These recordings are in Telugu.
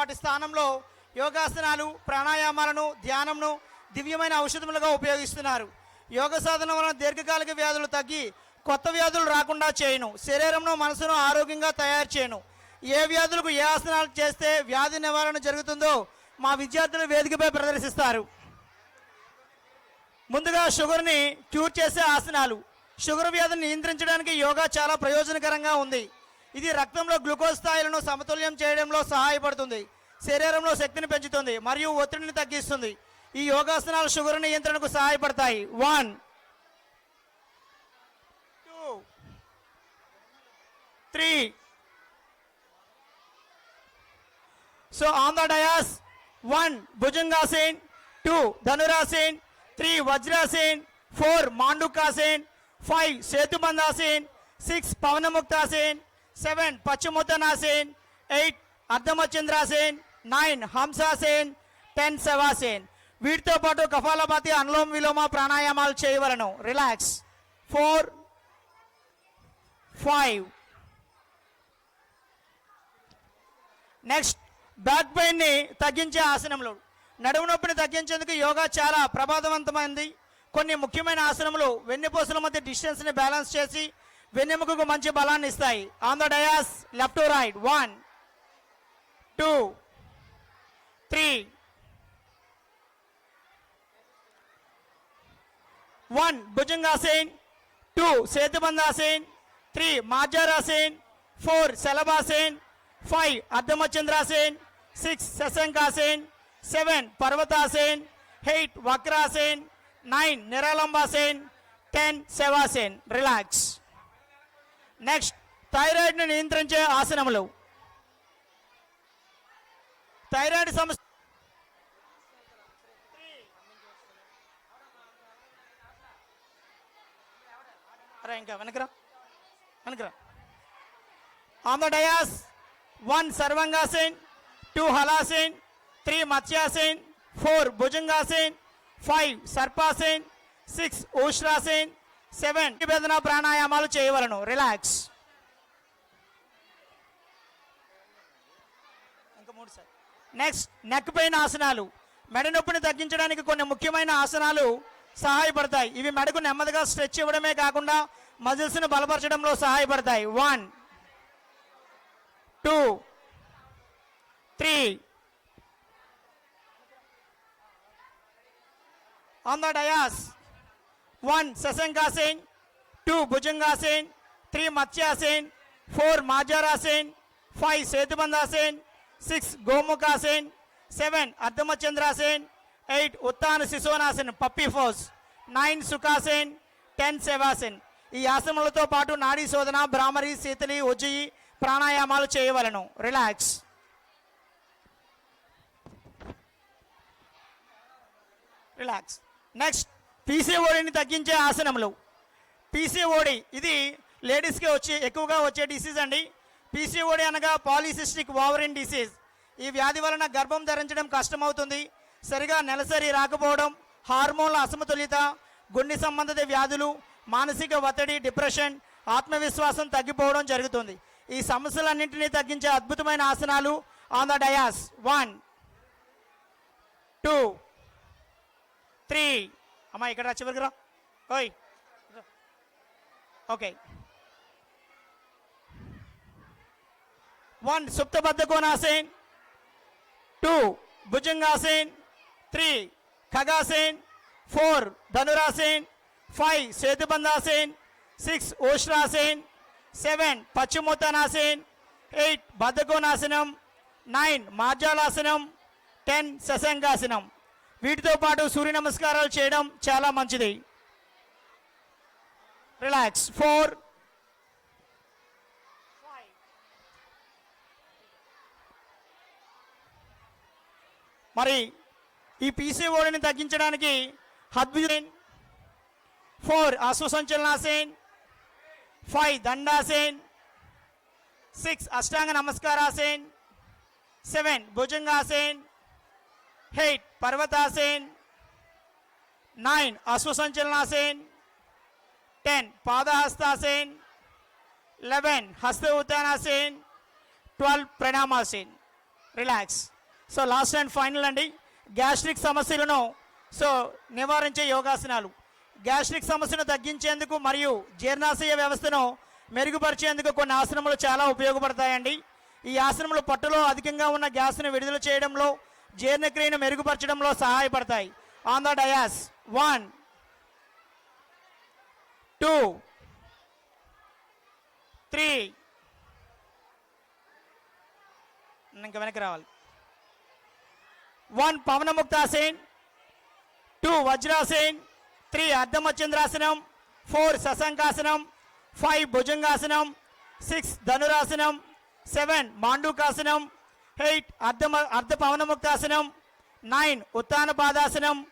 వాటి స్థానంలో యోగాసనాలు ప్రాణాయామాలను ధ్యానంను దివ్యమైన ఔషధములుగా ఉపయోగిస్తున్నారు. యోగ సాధన వలన దీర్ఘకాలిక వ్యాధులు తగ్గి కొత్త వ్యాధులు రాకుండా చేయను. శరీరంను మనసును ఆరోగ్యంగా తయారు చేయను. ఏ వ్యాధులకు ఏ ఆసనాలు చేస్తే వ్యాధి నివారణ జరుగుతుందో మా విద్యార్థులు వేదికపై ప్రదర్శిస్తారు. ముందుగా షుగర్ని క్యూర్ చేసే ఆసనాలు. షుగర్ వ్యాధిని నియంత్రించడానికి యోగా చాలా ప్రయోజనకరంగా ఉంది. ఇది రక్తంలో గ్లూకోజ్ స్థాయిలను సమతుల్యం చేయడంలో సహాయపడుతుంది. శరీరంలో శక్తిని పెంచుతుంది మరియు ఒత్తిడిని తగ్గిస్తుంది. ఈ యోగాసనాలు షుగర్ నియంత్రణకు సహాయపడతాయి. One two three so on the dais one భుజంగాసేన్ two ధనురాసేన్ త్రీ వజ్రాసేన్ ఫోర్ మాండుకాసేన్ ఫైవ్ సేతుబందాసేన్ సిక్స్ పవనముక్తాసేన్ సెవెన్ పశ్చిమోత్తనాసేన్ ఎయిట్ అర్ధమచంద్రాసేన్ నైన్ హంసాసేన్ టెన్ శవాసేన్ వీటితో పాటు కఫాలపాతి అనులోమ విలోమ ప్రాణాయామాలు చేయవలను. Relax four five next back పెయిన్ని తగ్గించే ఆసనములు. నడుము నొప్పిని తగ్గించేందుకు యోగా చాలా ప్రభావవంతమైంది కొన్ని ముఖ్యమైన ఆసనములు వెన్నుపూసల మధ్య డిస్టెన్స్ని బ్యాలెన్స్ చేసి వెన్నెముకకు మంచి బలాన్ని ఇస్తాయి. On the dais left to right one two three one భుజంగాసేన్ two సేతుబందాసేన్ త్రీ మాజారాసేన్ ఫోర్ శలభాసేన్ ఫైవ్ అర్ధమచంద్రాసేన్ సిక్స్ శశంకాసేన్ సెవెన్ పర్వతాసేన్ ఎయిట్ వక్రాసేన్ నైన్ నిరాలంబాసేన్ టెన్ శవాసేన్ రిలాక్స్ నెక్స్ట్ థైరాయిడ్ను నియంత్రించే ఆసనములు. థైరాయిడ్ సమస్య అరే ఇంకా వెనకరా వెనకరా ఆన్ ద డయాస్ వన్ సర్వంగాసేన్ టూ హలాసేన్ త్రీ మత్స్యాసేన్ ఫోర్ భుజంగాసేన్ ఫైవ్ సర్పాసేన్ సిక్స్ ఊష్రాసేన్ సెవెన్. నివేదన ప్రాణాయామాలు చేయవలను. రిలాక్స్ ఇంకా మూడు సార్. నెక్స్ట్ నెక్ పెయిన్ ఆసనాలు. మెడ నొప్పిని తగ్గించడానికి కొన్ని ముఖ్యమైన ఆసనాలు సహాయపడతాయి. ఇవి మెడకు నెమ్మదిగా స్ట్రెచ్ ఇవ్వడమే కాకుండా మజిల్స్ను బలపరచడంలో సహాయపడతాయి. One two three on the dais one శశంకాసేన్ two భుజంగాసేన్ త్రీ మత్స్యాసేన్ ఫోర్ మాజారాసేన్ ఫైవ్ సేతుబందాసేన్ సిక్స్ గోముఖాసేన్ సెవెన్ అర్ధమచంద్రాసేన్ ఎయిట్ ఉత్తాన శిశోనాసేన్ పప్పీ ఫోస్ నైన్ సుఖాసేన్ టెన్ శవాసేన్ ఈ ఆసనములతో పాటు నాడీ శోధన భ్రామరి శీతలి ఉజ్జయి ప్రాణాయామాలు చేయవలను. రిలాక్స్. రిలాక్స్. నెక్స్ట్. పీసీఓడిని తగ్గించే ఆసనములు. పీసీఓడి ఇది లేడీస్కి వచ్చి ఎక్కువగా వచ్చే డిసీజ్ అండి. పీసీఓడి అనగా పాలిసిస్టిక్ ఓవరిన్ డిసీజ్. ఈ వ్యాధి వలన గర్భం ధరించడం కష్టమవుతుంది. సరిగా నెలసరి రాకపోవడం హార్మోన్ల అసమతుల్యత గుండె సంబంధిత వ్యాధులు మానసిక ఒత్తిడి డిప్రెషన్ ఆత్మవిశ్వాసం తగ్గిపోవడం జరుగుతుంది. ఈ సమస్యలన్నింటినీ తగ్గించే అద్భుతమైన ఆసనాలు on the dais one two three అమ్మా ఇక్కడ చివరికి రా. ఓయ్. ఓకే. వన్ సుప్తబద్ధ కోనాసేన్ టూ భుజంగాసేన్. త్రీ ఖగాసేన్. ఫోర్ ధనురాసేన్. ఫైవ్ సేతుబంధాసేన్. సిక్స్ ఓష్రాసేన్. సెవెన్ పశ్చిమోత్తనాసేన్ ఎయిట్ బద్ధకోనాసనం నైన్ మార్జాలాసనం టెన్ శశంగాసనం వీటితో పాటు సూర్య నమస్కారాలు చేయడం చాలా మంచిది. రిలాక్స్ ఫోర్ మరి ఈ పీసీఓడిని తగ్గించడానికి హద్విజన్ ఫోర్ అశ్వసంచలనాసేన్ ఫైవ్ దండాసేన్ సిక్స్ అష్టాంగ నమస్కారాసేన్ సెవెన్ భుజంగాసేన్ ఎయిట్ పర్వతాసేన్ నైన్ అశ్వసంచలనాసేన్ టెన్ పాదహస్తాసేన్ లెవెన్ హస్త ఉత్తానాసేన్ twelve ప్రణామాసేన్. Relax. So last and final అండి. గ్యాస్ట్రిక్ సమస్యలను సో నివారించే యోగాసనాలు. గ్యాస్ట్రిక్ సమస్యను తగ్గించేందుకు మరియు జీర్ణాశయ వ్యవస్థను మెరుగుపరిచేందుకు కొన్ని ఆసనములు చాలా ఉపయోగపడతాయండి. ఈ ఆసనములు పట్టులో అధికంగా ఉన్న గ్యాస్ను విడుదల చేయడంలో జీర్ణక్రియను మెరుగుపరచడంలో సహాయపడతాయి. On the dais one two three ఇంకా వెనక్కి రావాలి. వన్ పవనముక్తాసేన్ టూ వజ్రాసేన్. త్రీ అర్ధమచంద్రాసనం. ఫోర్ సశంకాసనం. ఫైవ్ భుజంగాసనం. సిక్స్ ధనురాసనం. సెవెన్ మాండూకాసనం. ఎయిట్ అర్ధ అర్ధ పవనముక్తాసనం నైన్ ఉత్తాన పాదాసనం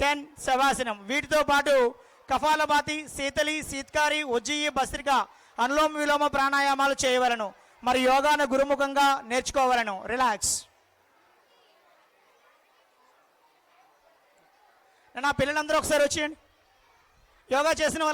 టెన్ శవాసనం. వీటితో పాటు కపాలభాతి శీతలి శీత్కారి ఉజ్జయి భస్త్రిక అనులోమ విలోమ ప్రాణాయామాలు చేయవలను. మరి యోగాను గురుముఖంగా నేర్చుకోవలను. రిలాక్స్. నా పిల్లలందరూ ఒకసారి వచ్చేయండి. యోగా చేసిన